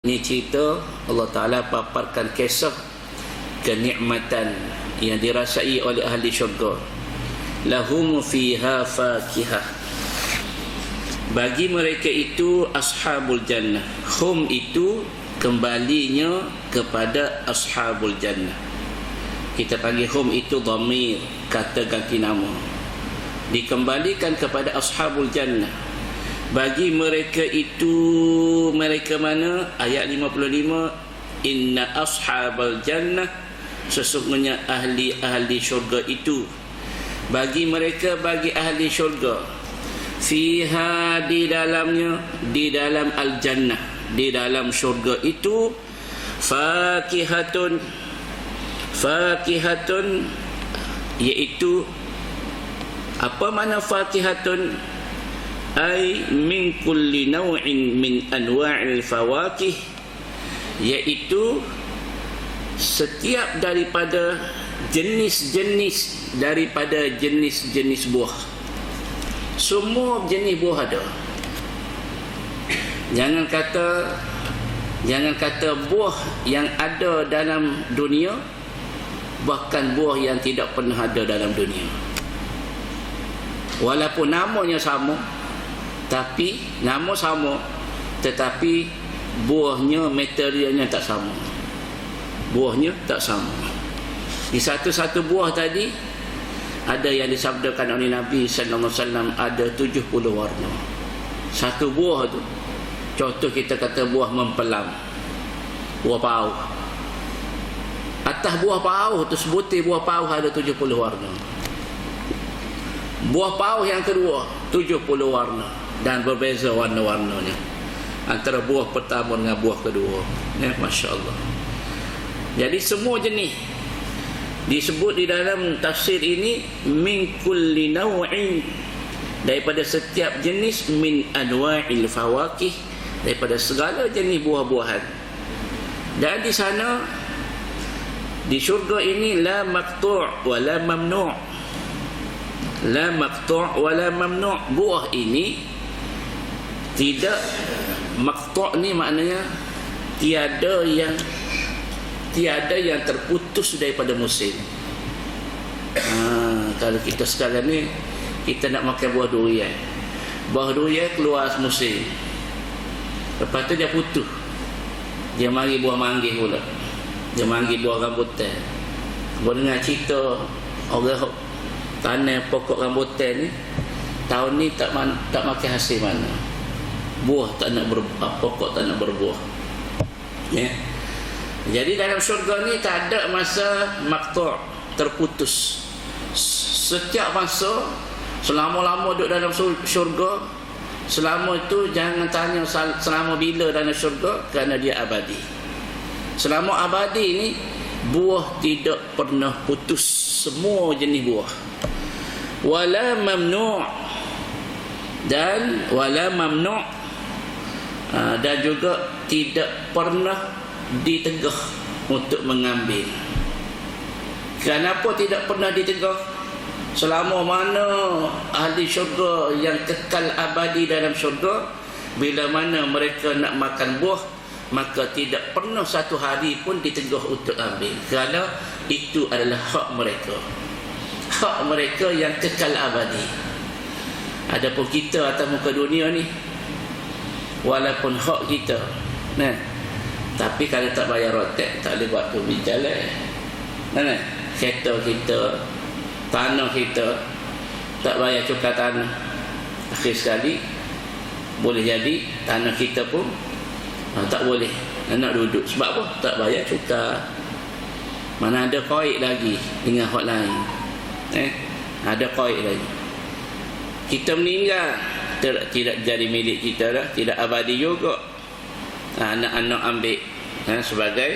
Ini cerita Allah Ta'ala paparkan kisah kenikmatan yang dirasai oleh ahli syurga. Lahum fiha fakihah. Bagi mereka itu ashabul jannah. Hum itu kembalinya kepada ashabul jannah. Kita panggil hum itu dhamir, kata ganti nama. Dikembalikan kepada ashabul jannah bagi mereka itu mereka mana? Ayat 55 inna ashabal jannah sesungguhnya ahli-ahli syurga itu. Bagi mereka bagi ahli syurga fiha di dalamnya di dalam al jannah di dalam syurga itu fakihatun fakihatun iaitu apa mana fakihatun ay min kulli naw'in min anwa'il fawakih iaitu setiap daripada jenis-jenis daripada jenis-jenis buah. Semua jenis buah ada. Jangan kata jangan kata buah yang ada dalam dunia bahkan buah yang tidak pernah ada dalam dunia. Walaupun namanya sama tapi nama sama. Tetapi buahnya materialnya tak sama. Buahnya tak sama. Di satu-satu buah tadi ada yang disabdakan oleh Nabi sallallahu alaihi wasallam ada 70 warna. Satu buah tu contoh kita kata buah mempelam. Buah pauh atas buah pauh tu sebutir buah pauh ada 70 warna. Buah pauh yang kedua 70 warna dan berbeza warna-warnanya. Antara buah pertama dengan buah kedua. Ya masya-Allah. Jadi semua jenis disebut di dalam tafsir ini min kulli naw'in. Daripada setiap jenis min anwa'il fawakih daripada segala jenis buah-buahan. Dan di sana di syurga ini la maqtu' wa la mamnu' la maqtu' wa la mamnu' buah ini tidak. Maktu' ni maknanya tiada yang tiada yang terputus daripada musim. Ha, kalau kita sekarang ni kita nak makan buah durian. Buah durian keluar musim. Lepas tu dia putus. Dia mari buah manggis pula. Dia mari buah rambutan. Buat dengar cerita orang tanam pokok rambutan ni? Tahun ni tak man, tak makan hasil mana buah tak nak berbuah pokok tak nak berbuah. Ya. Jadi dalam syurga ni tak ada masa maktu' terputus. Setiap masa selama-lama duduk dalam syurga selama itu jangan tanya selama bila dalam syurga kerana dia abadi. Selama abadi ini buah tidak pernah putus. Semua jenis buah. Wala mamnu' dan wala mamnu' Ha, dan juga tidak pernah ditegah untuk mengambil. Kenapa tidak pernah ditegah? Selama mana ahli syurga yang kekal abadi dalam syurga bila mana mereka nak makan buah maka tidak pernah satu hari pun ditegah untuk ambil. Kerana itu adalah hak mereka. Hak mereka yang kekal abadi. Adapun kita atas muka dunia ni walaupun hak kita. Nah. Tapi kalau tak bayar rotek tak boleh buat tu berjalan nah kereta kita tanah kita tak bayar cukai tanah. Akhir sekali boleh jadi tanah kita pun ha, tak boleh. Nak duduk. Sebab apa? Tak bayar cukai. Mana ada koik lagi dengan hak lain. Eh ada koik lagi. Kita meninggal tidak, tidak jadi milik kita dah tidak abadi juga. Ha, anak-anak ambil ha, sebagai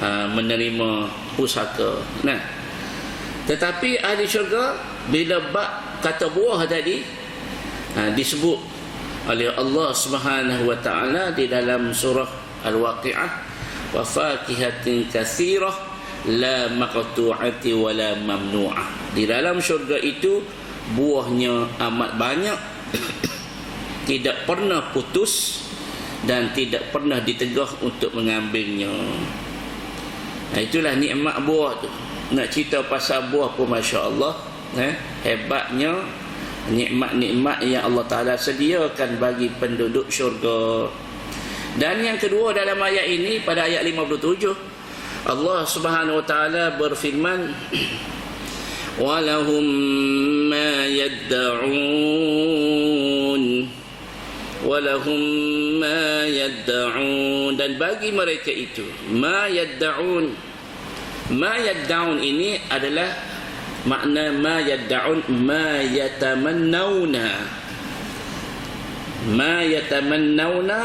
ha, menerima pusaka. Nah. Tetapi ahli syurga bila bak kata buah tadi ha, disebut oleh Allah Subhanahu wa taala di dalam surah al-waqiah wa fakihatin kathirah la maqtu'ati wa la mamnu'ah. Di dalam syurga itu buahnya amat banyak tidak pernah putus dan tidak pernah ditegah untuk mengambilnya. Nah, itulah nikmat buah tu. Nak cerita pasal buah pun Masya Allah eh, hebatnya nikmat-nikmat yang Allah Ta'ala sediakan bagi penduduk syurga. Dan yang kedua dalam ayat ini pada ayat 57 Allah Subhanahu Wa Ta'ala berfirman walahum ma yadda'un walahum ma yadda'un dan bagi mereka itu ma yadda'un ma yadda'un ini adalah makna ma yadda'un ma yatamannawna ma yatamannawna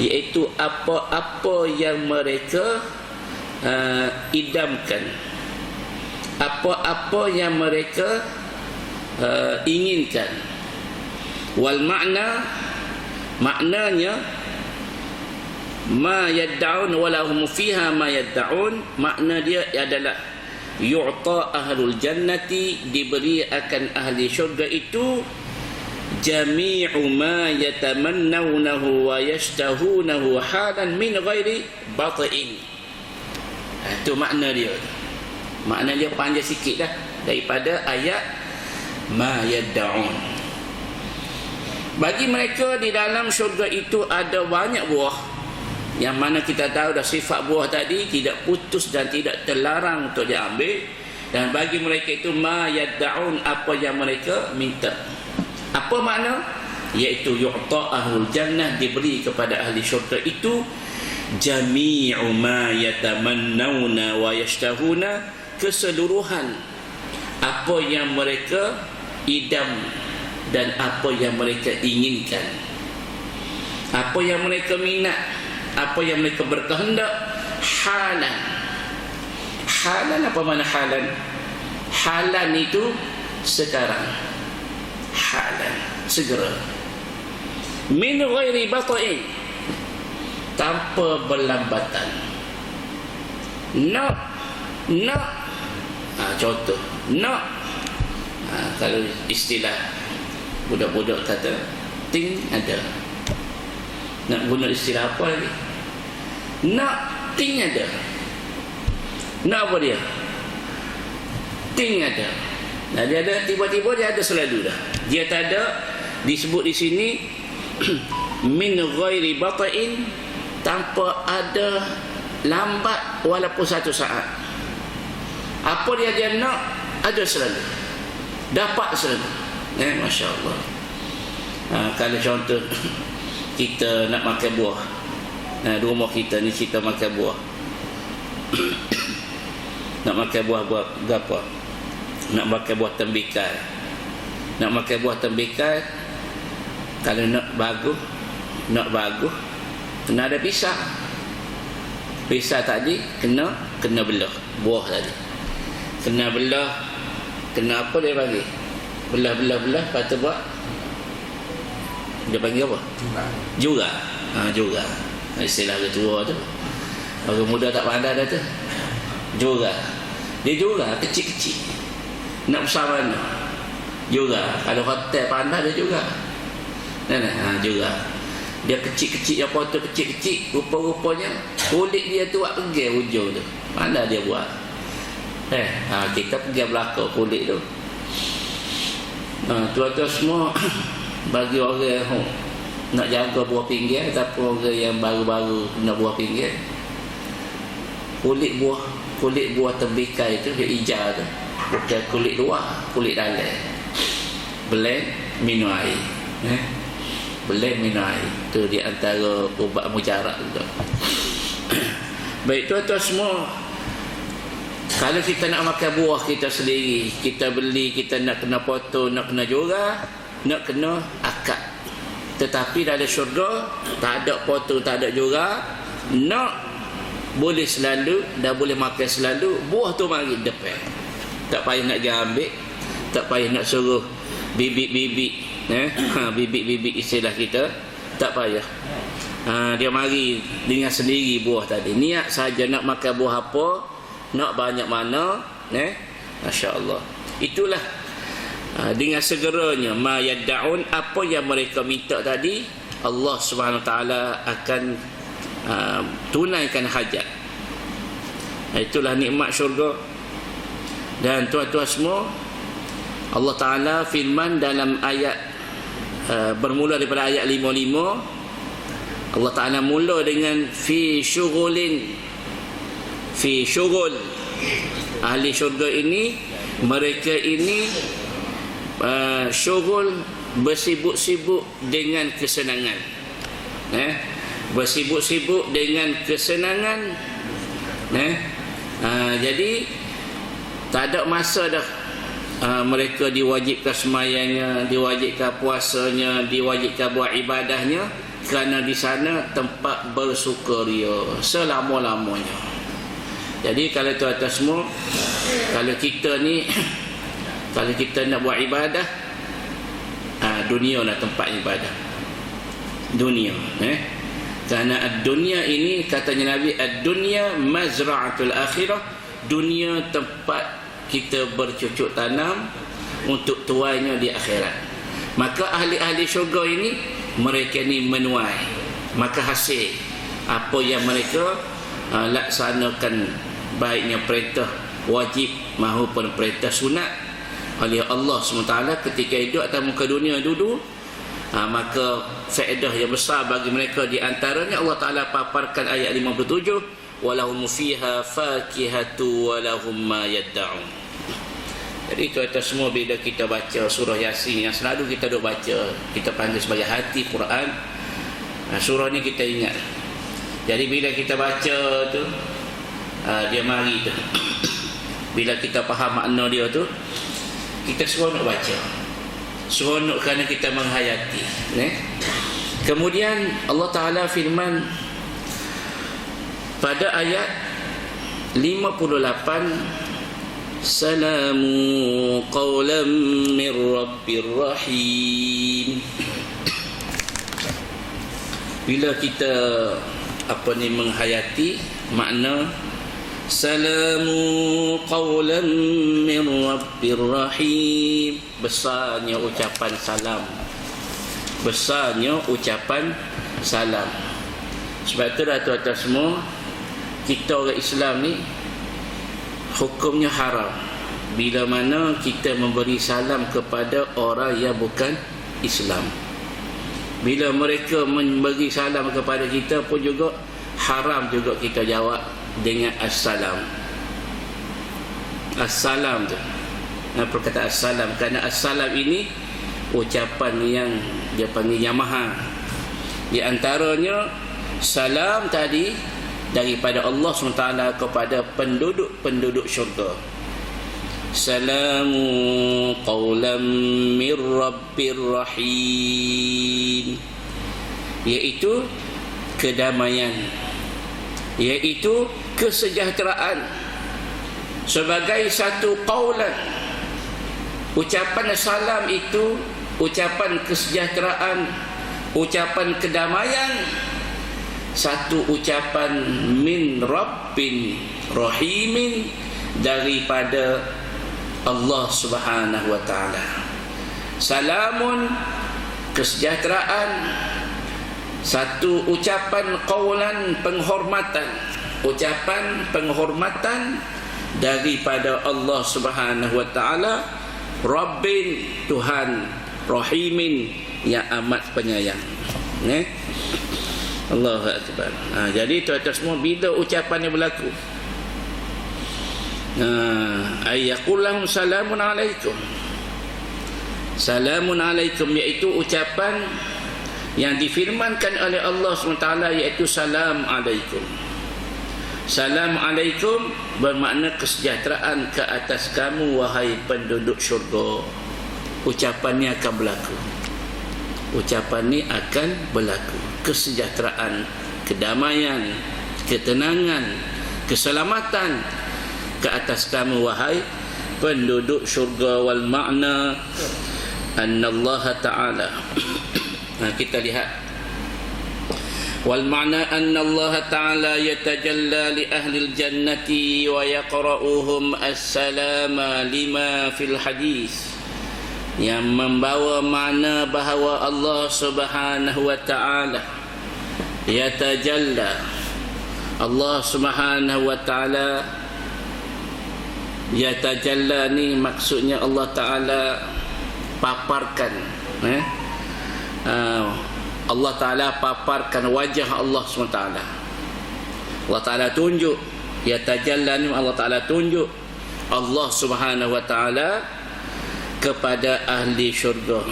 iaitu apa-apa yang mereka uh, idamkan apa-apa yang mereka uh, inginkan. Wal makna maknanya ma yad'un walahum fiha ma yad'un makna dia adalah yu'ta ahlul jannati diberi akan ahli syurga itu jami'u ma yatamannawnahu wa yashtahunahu halan min ghairi batain itu makna dia makna dia panjang sikit dah. Daripada ayat ma yad'un. Bagi mereka di dalam syurga itu ada banyak buah. Yang mana kita tahu dah sifat buah tadi tidak putus dan tidak terlarang untuk diambil dan bagi mereka itu ma yad'un apa yang mereka minta. Apa makna? Iaitu yu'ta ahlul jannah diberi kepada ahli syurga itu jami'u ma yatamannawna wa yashtahuna keseluruhan apa yang mereka idam dan apa yang mereka inginkan. Apa yang mereka minat apa yang mereka berkehendak halan. Halan apa mana halan? Halan itu sekarang. Halan segera. Min ghairi bata'in tanpa berlambatan. Nak nak ha, contoh nak. Ha, kalau istilah budak-budak kata ting ada. Nak guna istilah apa lagi? Nak ting ada. Nak apa dia? Ting ada. Nah, dia ada tiba-tiba dia ada selalu dah. Dia tak ada disebut di sini min ghairi bata'in tanpa ada lambat walaupun satu saat. Apa dia dia nak ada selalu. Dapat selalu. Eh masya-Allah. Ha, kalau contoh kita nak makan buah. Nah, di rumah kita ni kita makan buah. nak makan buah buat apa? nak makan buah tembikai nak makan buah tembikai kalau nak bagus nak bagus kena ada pisah pisah tadi kena kena belah buah tadi kena belah kena apa dia bagi? Belah belah belah lepas tu buat? Dia panggil apa? Juga ha, juga istilah ketua tu. Orang muda tak pandai dah tu. Juga dia juga kecil-kecil. Nak besar mana? Juga kalau hotel pandai dia juga nah, nah, ha, juga dia kecil-kecil yang potong kecil-kecil. Rupa-rupanya kulit dia tu buat pergi hujung tu. Mana dia buat eh ha, kita pergi belakang kulit tu. Ha, tuan-tuan semua bagi orang yang nak jaga buah pinggir ataupun orang yang baru-baru nak buah pinggir kulit buah kulit buah tembikai itu dia hijau tu. Bukan kulit luar kulit dalam. Blend minum air. Eh? blend minum air. Tu di antara ubat mujarab juga. Baik tuan-tuan semua kalau kita nak makan buah kita sendiri kita beli kita nak kena potong nak kena jurah nak kena akad. Tetapi dalam syurga tak ada potong tak ada jurah nak boleh selalu dan boleh makan selalu buah tu mari depan. Tak payah nak dia ambil tak payah nak suruh bibit-bibit eh? Ha, bibit-bibit istilah kita tak payah. Ha, dia mari dengan sendiri buah tadi. Niat saja nak makan buah apa nak banyak mana eh? masya-Allah. Itulah ha, dengan segeranya ma yad'un apa yang mereka minta tadi Allah Subhanahu Taala akan uh, tunaikan hajat. Itulah nikmat syurga. Dan tuan-tuan semua Allah Taala firman dalam ayat uh, bermula daripada ayat 55 Allah Taala mula dengan fi syughulin fi syughul ahli syurga ini mereka ini uh, syughul bersibuk-sibuk dengan kesenangan. Eh? Bersibuk-sibuk dengan kesenangan. Eh? Uh, jadi tak ada masa dah uh, mereka diwajibkan semayangnya diwajibkan puasanya diwajibkan buat ibadahnya. Kerana di sana tempat bersukaria selama-lamanya jadi kalau tuan-tuan semua kalau kita ni kalau kita nak buat ibadah uh, dunia lah tempat ibadah. Dunia eh? Kerana dunia ini katanya Nabi dunia mazra'atul akhirah dunia tempat kita bercucuk tanam untuk tuainya di akhirat. Maka ahli-ahli syurga ini mereka ni menuai. Maka hasil apa yang mereka uh, laksanakan baiknya perintah wajib maupun perintah sunat oleh Allah SWT ketika hidup atas muka dunia dulu uh, maka faedah yang besar bagi mereka di antaranya Allah Ta'ala paparkan ayat 57 walahum fiha fakihatu walahum ma yadda'un jadi tuan-tuan semua bila kita baca surah Yasin yang selalu kita duk baca, kita panggil sebagai hati Quran. Nah, surah ni kita ingat. Jadi bila kita baca tu uh, dia mari tu. bila kita faham makna dia tu, kita seronok baca. Seronok kerana kita menghayati, ne? Kemudian Allah Taala firman pada ayat 58 سلام قولا من رب رحيم bila kita apa ni menghayati makna salamu qawlan min rabbir rahim. Besarnya ucapan salam. Besarnya ucapan salam. Sebab itu dah tuan-tuan semua kita orang Islam ni hukumnya haram. Bila mana kita memberi salam kepada orang yang bukan Islam. Bila mereka memberi salam kepada kita pun juga haram juga kita jawab dengan assalam assalam tu nah, perkataan assalam kerana assalam ini ucapan yang dia panggil Yamaha di antaranya salam tadi daripada Allah SWT kepada penduduk-penduduk syurga. Salamu qawlam min rabbir rahim. Iaitu kedamaian. Iaitu kesejahteraan. Sebagai satu qawlan. Ucapan salam itu ucapan kesejahteraan, ucapan kedamaian satu ucapan min rabbin rahimin daripada Allah Subhanahu wa taala. Salamun kesejahteraan satu ucapan qaulan penghormatan ucapan penghormatan daripada Allah Subhanahu wa taala Rabbin Tuhan Rahimin yang amat penyayang. Eh? Allahu Akbar. Ha, jadi tuan-tuan semua bila ucapan yang berlaku. Ha, ayyakullahu salamun alaikum. Salamun alaikum iaitu ucapan yang difirmankan oleh Allah SWT iaitu salam alaikum. Salam alaikum bermakna kesejahteraan ke atas kamu wahai penduduk syurga. Ucapan akan berlaku. Ucapan ini akan berlaku kesejahteraan, kedamaian, ketenangan, keselamatan ke atas kamu wahai penduduk syurga wal ma'na anna Allah Ta'ala kita lihat. Wal ma'na anna Allah Ta'ala yatajalla li ahli al-jannati wa yaqra'uhum as-salama lima fil hadis. Yang membawa makna bahawa Allah Subhanahu wa taala yatajalla. Allah Subhanahu wa taala yatajalla ni maksudnya Allah taala paparkan eh uh, Allah taala paparkan wajah Allah SWT Allah taala tunjuk yatajalla ni Allah taala tunjuk Allah Subhanahu wa taala kepada ahli syurga.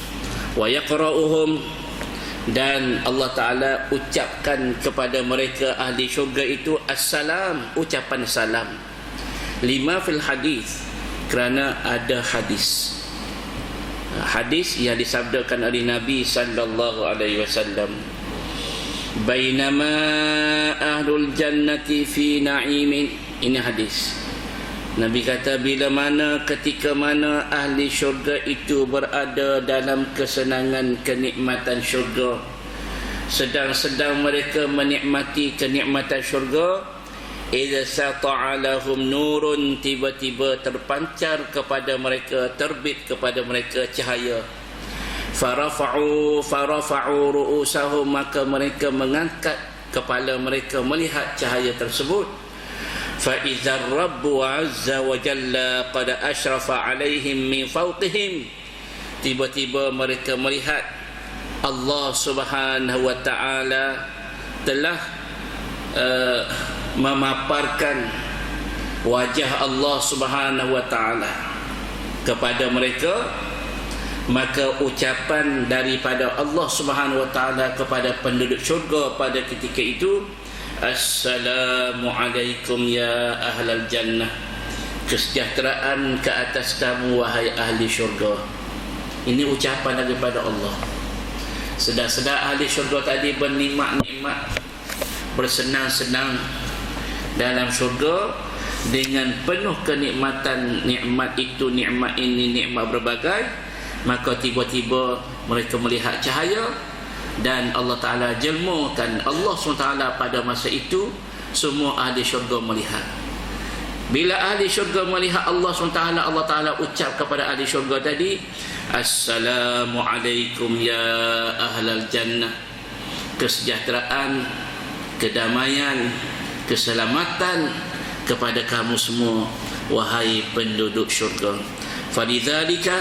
Wa yaqra'uhum dan Allah Taala ucapkan kepada mereka ahli syurga itu assalam ucapan salam. Lima fil hadis kerana ada hadis hadis yang disabdakan oleh Nabi sallallahu alaihi wasallam. Bainama ahlul jannati fi na'imin. Ini hadis. Nabi kata bila mana ketika mana ahli syurga itu berada dalam kesenangan kenikmatan syurga sedang-sedang mereka menikmati kenikmatan syurga Iza sata'alahum nurun Tiba-tiba terpancar kepada mereka Terbit kepada mereka cahaya. Farafa'u farafa'u ru'usahum Maka mereka mengangkat kepala mereka Melihat cahaya tersebut. Fa'iza rabbu azza wa jalla Qad ashrafa alaihim min fawqihim. Tiba-tiba mereka melihat Allah subhanahu wa ta'ala Telah uh, memaparkan wajah Allah Subhanahu wa taala kepada mereka maka ucapan daripada Allah Subhanahu wa taala kepada penduduk syurga pada ketika itu Assalamualaikum ya ahlal jannah Kesejahteraan ke atas kamu wahai ahli syurga. Ini ucapan daripada Allah. Sedang-sedang ahli syurga tadi bernikmat-nikmat Bersenang-senang dalam syurga Dengan penuh kenikmatan nikmat itu, nikmat ini, nikmat berbagai Maka tiba-tiba mereka melihat cahaya dan Allah Ta'ala jelmakan Allah SWT pada masa itu semua ahli syurga melihat. Bila ahli syurga melihat Allah SWT Allah Ta'ala ucap kepada ahli syurga tadi Assalamualaikum ya ahlal jannah. Kesejahteraan kedamaian keselamatan kepada kamu semua wahai penduduk syurga falidzalika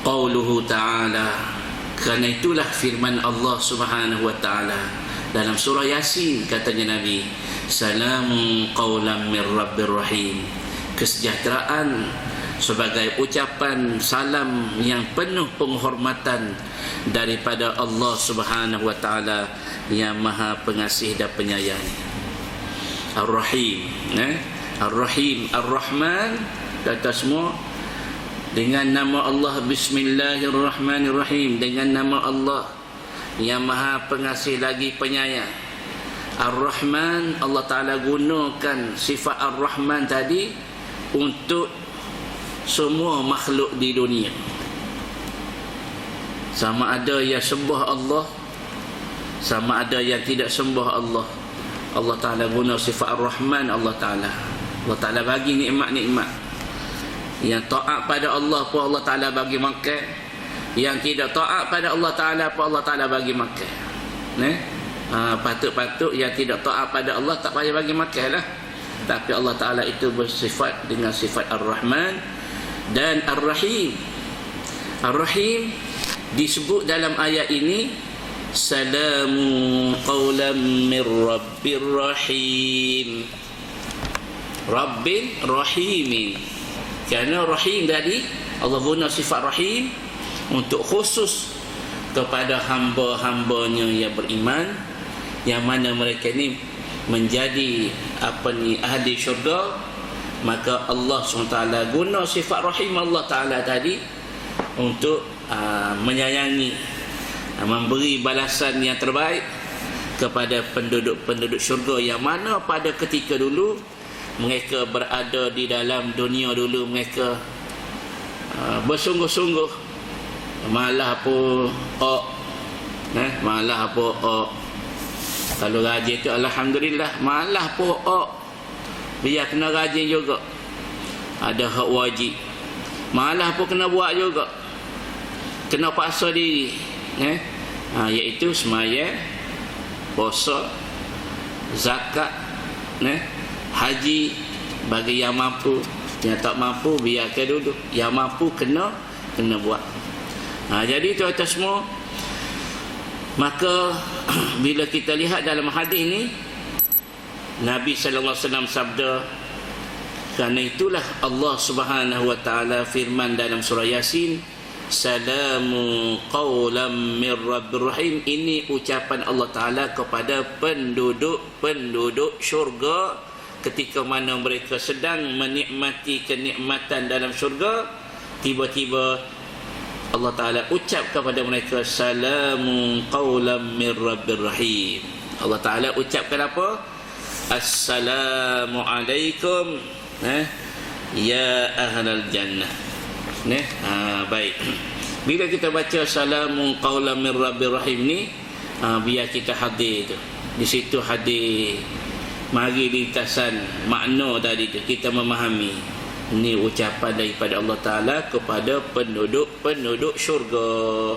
qauluhu ta'ala kerana itulah firman Allah Subhanahu wa taala dalam surah Yasin katanya Nabi, "Salam qaulan mir rabbir rahim." Kesejahteraan sebagai ucapan salam yang penuh penghormatan daripada Allah Subhanahu wa taala yang Maha Pengasih dan Penyayang. Ar-Rahim, eh? Ar-Rahim, Ar-Rahman, kata semua dengan nama Allah Bismillahirrahmanirrahim dengan nama Allah yang maha pengasih lagi penyayang Ar-Rahman Allah Ta'ala gunakan sifat Ar-Rahman tadi untuk semua makhluk di dunia. Sama ada yang sembah Allah sama ada yang tidak sembah Allah. Allah Ta'ala guna sifat Ar-Rahman Allah Ta'ala. Allah Ta'ala bagi nikmat-nikmat. Yang taat pada Allah pun Allah Ta'ala bagi makan. Yang tidak taat pada Allah Ta'ala pun Allah Ta'ala bagi makan. Ne? Ha, patut-patut yang tidak taat pada Allah tak payah bagi makan lah. Tapi Allah Ta'ala itu bersifat dengan sifat Ar-Rahman dan Ar-Rahim. Ar-Rahim disebut dalam ayat ini Salamu qawlam min Rabbir Rahim. Rabbin Rahimin kerana rahim tadi Allah guna sifat rahim untuk khusus kepada hamba-hambanya yang beriman yang mana mereka ni menjadi apa ni ahli syurga maka Allah SWT guna sifat rahim Allah Ta'ala tadi untuk uh, menyayangi uh, memberi balasan yang terbaik kepada penduduk-penduduk syurga yang mana pada ketika dulu mereka berada di dalam dunia dulu mereka uh, bersungguh-sungguh. Malah pun oh eh malah pun oh kalau rajin tu alhamdulillah malah pun oh biar kena rajin juga. Ada hak wajib. Malah pun kena buat juga. Kena paksa diri eh? Ha, iaitu semaya puasa zakat eh? Haji bagi yang mampu. Yang tak mampu biarkan duduk. Yang mampu kena kena buat. Ha, jadi tuan-tuan semua maka bila kita lihat dalam hadis ini Nabi sallallahu alaihi wasallam sabda kerana itulah Allah Subhanahu wa taala firman dalam surah Yasin Salamu qawlam min rabbir rahim Ini ucapan Allah Ta'ala kepada penduduk-penduduk syurga Ketika mana mereka sedang menikmati kenikmatan dalam syurga Tiba-tiba Allah Ta'ala ucap kepada mereka Salamu qawlam min rabbir rahim Allah Ta'ala ucapkan apa? Assalamualaikum eh? Ya ahlal jannah. Ne ha, baik. Bila kita baca salamun qaulan min rabbir rahim ni ha, biar kita hadir tu. Di situ hadir. Mari lintasan makna tadi tu kita memahami. Ini ucapan daripada Allah Taala kepada penduduk-penduduk syurga